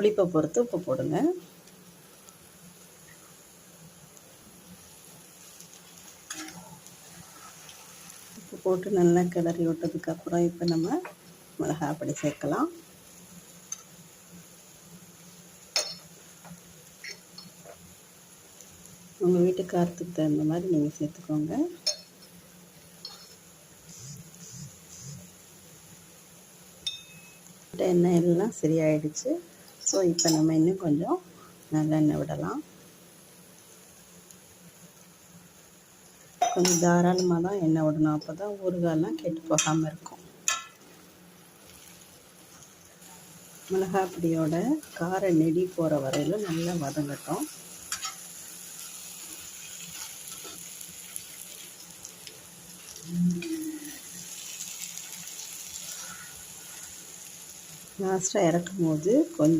புளிப்பை பொறுத்து உப்பு போடுங்க. உப்பு போட்டு நல்லா கிளறி விட்டதுக்கப்புறம் இப்போ நம்ம மிளகா பொடி சேர்க்கலாம். உங்கள் வீட்டு காரத்துக்கு தகுந்த மாதிரி நீங்கள் சேர்த்துக்கோங்க. எண்ணெய் எல்லாம் சரியாயிடுச்சு. ஸோ இப்போ நம்ம இன்னும் கொஞ்சம் நல்லெண்ணெய் விடலாம். கொஞ்சம் தாராளமாக தான் எண்ணெய் விடணும். அப்போ தான் ஊறுகாயெலாம் கெட்டு போகாமல் இருக்கும். மிளகாப்பொடியோட கார நெடி போகிற வரையிலும் நல்லா வதங்கட்டும். லாஸ்ட்டாக இறக்கும் போது கொஞ்சம்